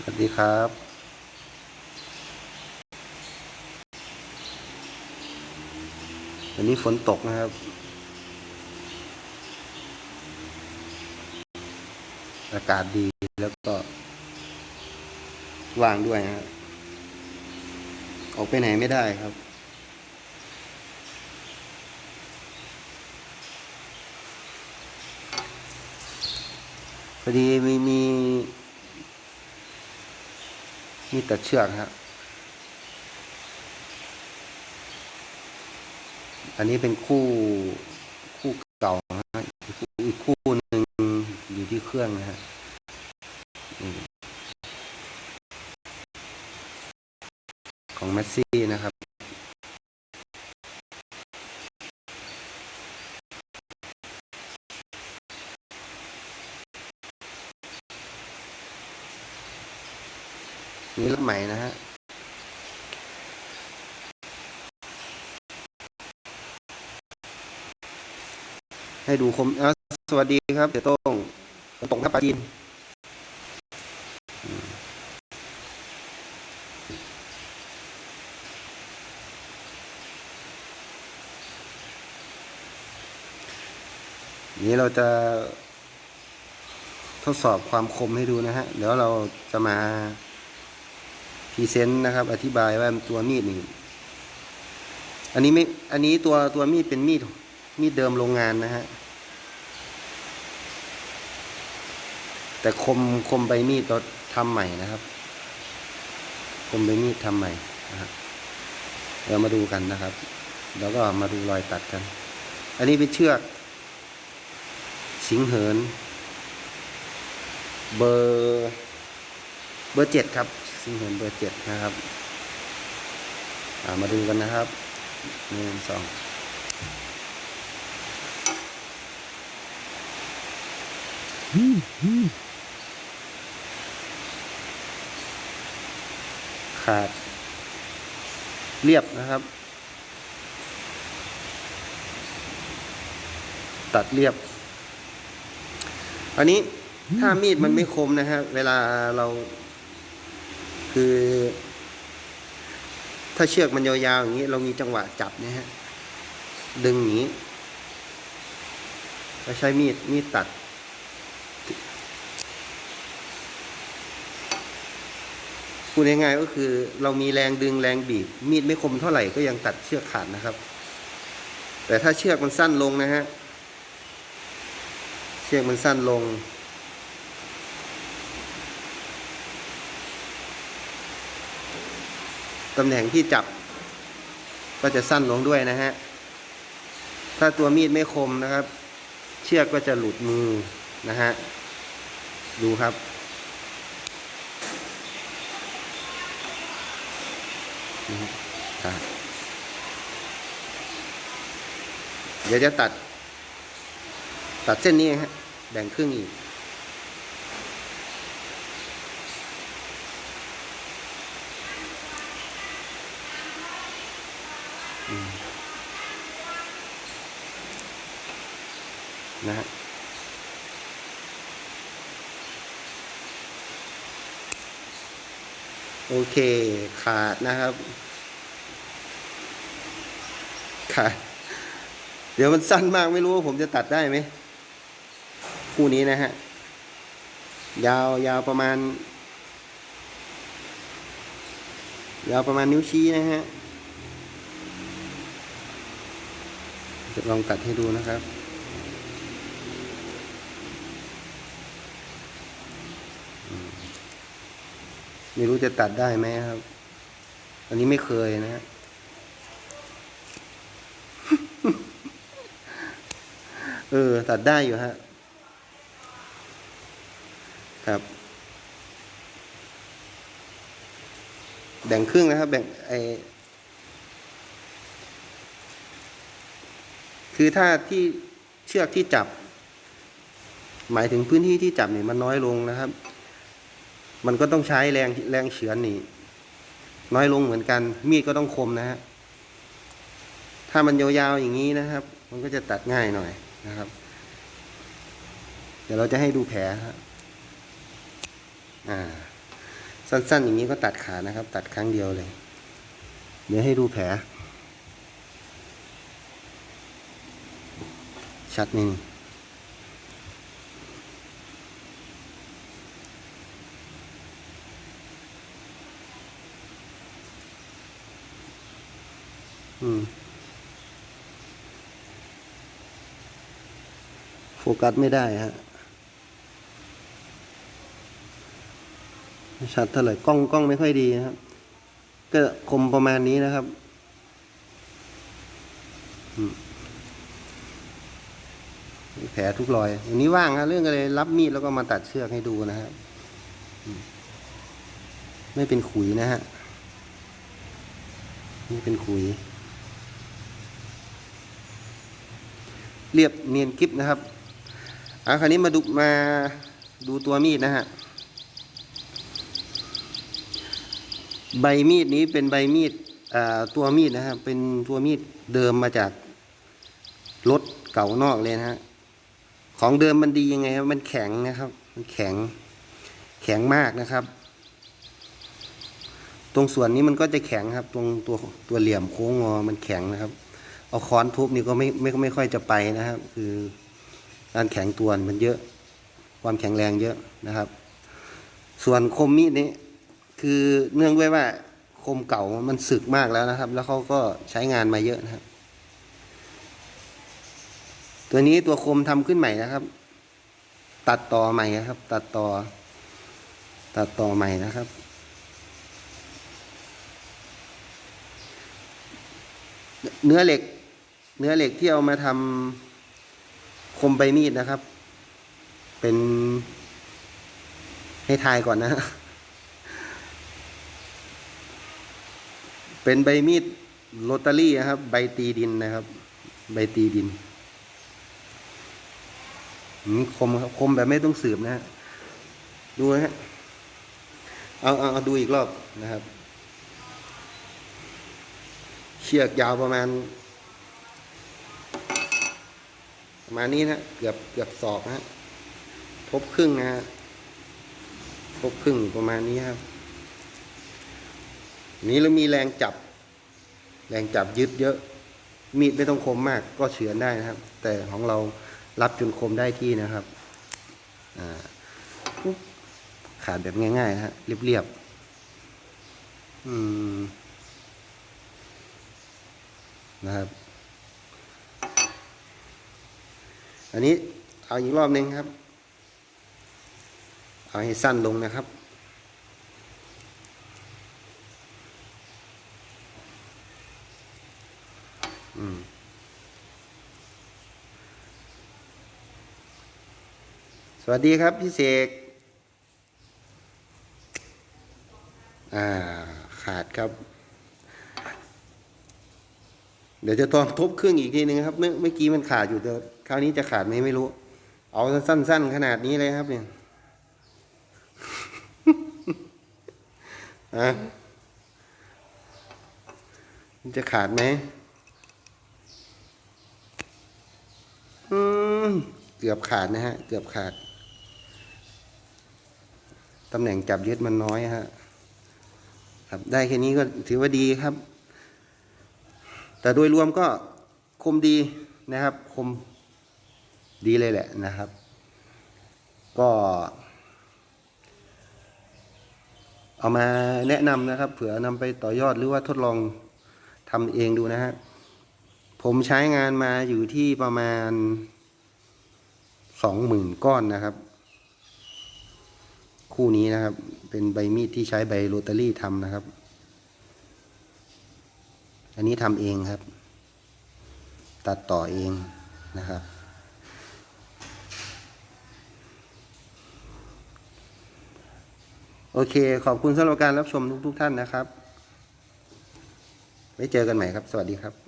สวัสดีครับวันนี้ฝนตกนะครับอากาศดีแล้วก็ว่างด้วยนะฮะออกไปไหนไม่ได้ครับ พอดีมีมี มีแต่เชือกฮะอันนี้เป็นคู่คู่เก่าฮะอีกคู่หนึ่งอยู่ที่เครื่องนะฮะนี่ของแมสซี่นะครับ นี่รถใหม่นะฮะให้ดูคมสวัสดีครับ เดี๋ยวต้องตรงครับปลาจีนนี้เราจะทดสอบความคมให้ดูนะฮะ เดี๋ยวเราจะมา รีเซนต์นะครับ อธิบายว่าตัวมีดนี่อันนี้ไม่ อันนี้ตัวตัวมีดเป็นมีดมีดเดิมโรงงานนะฮะ แต่คมคมใบมีดเราทำใหม่นะครับ คมใบมีดทำใหม่นะครับเรามาดูกันนะครับ แล้วก็มาดูรอยตัดกัน อันนี้เป็นเชือก สิงเหิน เบอร์ เบอร์เจ็ดครับ สิงเหินเบอร์เจ็ดนะครับามาดูกันนะครับหนึ่งสองขาด เรียบนะครับ ตัดเรียบ อันนี้ถ้ามีดมันไม่คมนะฮะเวลาเรา คือ ถ้าเชือกมันยาวๆอย่างนี้ เรามีจังหวะจับนะฮะ ดึงหนีเราใช้มีดมีดตัด พูดง่ายๆก็คือ เรามีแรงดึงแรงบีบ มีดไม่คมเท่าไหร่ก็ยังตัดเชือกขาดนะครับ แต่ถ้าเชือกมันสั้นลงนะฮะ เชือกมันสั้นลง ตำแหน่งที่จับ ก็จะสั้นลงด้วยนะฮะ ถ้าตัวมีดไม่คมนะครับ เชือกก็จะหลุดมือนะฮะ ดูครับ เดี๋ยวจะตัด ตัดเส้นนี้ฮะ แบ่งครึ่งอีก นะฮะโอเค ขาดนะครับ ขาด เดี๋ยวมันสั้นมากไม่รู้ว่าผมจะตัดได้ไหมคู่นี้นะฮะ ยาวยาวประมาณ ยาวประมาณนิ้วชี้นะฮะ จะลองตัดให้ดูนะครับไม่รู้จะตัดได้ไหมครับ อันนี้ไม่เคยนะฮะเออ ตัดได้อยู่ฮะ ครับ แบ่งครึ่งนะครับ แบ่งไอ คือถ้าที่เชือกที่จับ หมายถึงพื้นที่ที่จับเนี่ยมันน้อยลงนะครับ มันก็ต้องใช้แรงแรงเฉือนนี่ น้อยลงเหมือนกัน มีดก็ต้องคมนะฮะถ้ามันยาวๆอย่างนี้นะครับ มันก็จะตัดง่ายหน่อยนะครับ เดี๋ยวเราจะให้ดูแผลครับอ่า สั้นๆ อย่างนี้ก็ตัดขานะครับ ตัดครั้งเดียวเลย เดี๋ยวให้ดูแผล ชัดนี่ อืม โฟกัสไม่ได้ฮะชัดเท่าไหร่กล้องกล้องไม่ค่อยดีนะครับ ก็คมประมาณนี้นะครับ อืม ลทุกรอยวันนี้ว่างฮะเรื่องก็เลยรับมีดแล้วก็มาตัดเชือกให้ดูนะครับไม่เป็นขุยนะฮะไม่เป็นขุย เรียบเนียนกริบนะครับอะคราวนี้มาดูมาดูตัวมีดนะฮะใบมีดนี้เป็นใบมีดตัวมีดนะฮะเป็นตัวมีดเดิมมาจากรถเก่านอกเลยนะฮะ ของเดิมมันดียังไงครับมันแข็งนะครับ มันแข็ง แข็งมากนะครับ ตรงส่วนนี้มันก็จะแข็งครับ ตรงตัวตัวเหลี่ยมโค้งงอมันแข็งนะครับ เอาค้อนทุบนี่ก็ไม่ไม่ไม่ค่อยจะไปนะครับ คือการแข็งตัวมันเยอะ ความแข็งแรงเยอะนะครับ ส่วนคมมีดนี้ คือเนื่องด้วยว่าคมเก่ามันสึกมากแล้วนะครับ แล้วเขาก็ใช้งานมาเยอะนะครับ ตัวนี้ตัวคมทำขึ้นใหม่นะครับ ตัดต่อใหม่นะครับ ตัดต่อ ตัดต่อใหม่นะครับ เนื้อเหล็ก เนื้อเหล็กที่เอามาทำคมใบมีดนะครับ เป็นให้ทายก่อนนะ เป็นใบมีดโรตารี่นะครับ ใบตีดินนะครับ ใบตีดิน คมครับคมแบบไม่ต้องสืบนะฮะดูนะฮะเอาเอาเอาดูอีกรอบนะครับ เชือกยาวประมาณ ประมาณนี้นะเกือบเกือบศอกนะฮะทบครึ่งนะฮะทบครึ่งประมาณนี้ครับนี้เรามีแรงจับ แรงจับยึดเยอะ มีดไม่ต้องคมมากก็เฉือนได้นะครับ แต่ของเรา รับจนคมได้ที่นะครับปุ๊บขาดแบบง่ายๆฮะเรียบๆนะครับ อันนี้เอาอีกรอบหนึ่งครับ เอาให้สั้นลงนะครับ วัสดีครับพี่เสกอ่าขาดครับ เดี๋ยวจะตอนทบเครึ่องอีกทีหนึ่งครับเมื่อเมื่อกี้มันขาดอยู่แต่คราวนี้จะขาดไหมไม่รู้ เอาสั้น ๆ ขนาดนี้เลยครับเนี่ยอะจะขาดไหมอืมเกือบขาดนะฮะ เกือบขาด ตำแหน่งจับยึดมันน้อยฮะครับได้แค่นี้ก็ถือว่าดีครับ แต่โดยรวมก็คมดีนะครับ คมดีเลยแหละนะครับ ก็เอามาแนะนำนะครับ เผื่อนำไปต่อยอดหรือว่าทดลองทำเองดูนะฮะผมใช้งานมาอยู่ที่ประมาณสองหมื่นก้อนนะครับ คู่นี้นะครับ เป็นใบมีดที่ใช้ใบโรตารี่ทำนะครับ อันนี้ทำเองครับ ตัดต่อเองนะครับ โอเค ขอบคุณสำหรับการรับชมทุกๆท่านนะครับ ไว้เจอกันใหม่ครับ สวัสดีครับ